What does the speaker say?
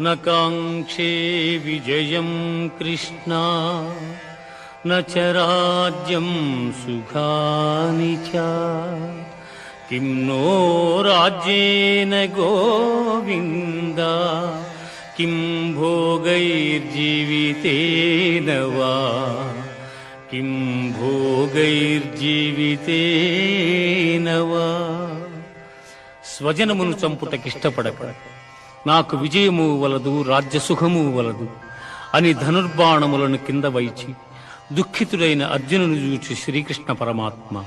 न काङ्क्षे विजयं कृष्णा न च राज्यं सुखानि च किं नो राज्येन गोविन्द किं भोगैर्जीवितेन वा किं భోగైర్జీవితేన వా స్వజనమును చంపుటకిష్టపడక నాకు విజయము వలదు రాజ్యసుఖము వలదు. అని ధనుర్బాణములను కింద వైచి దుఃఖితుడైన అర్జునుని చూచి శ్రీకృష్ణ పరమాత్మ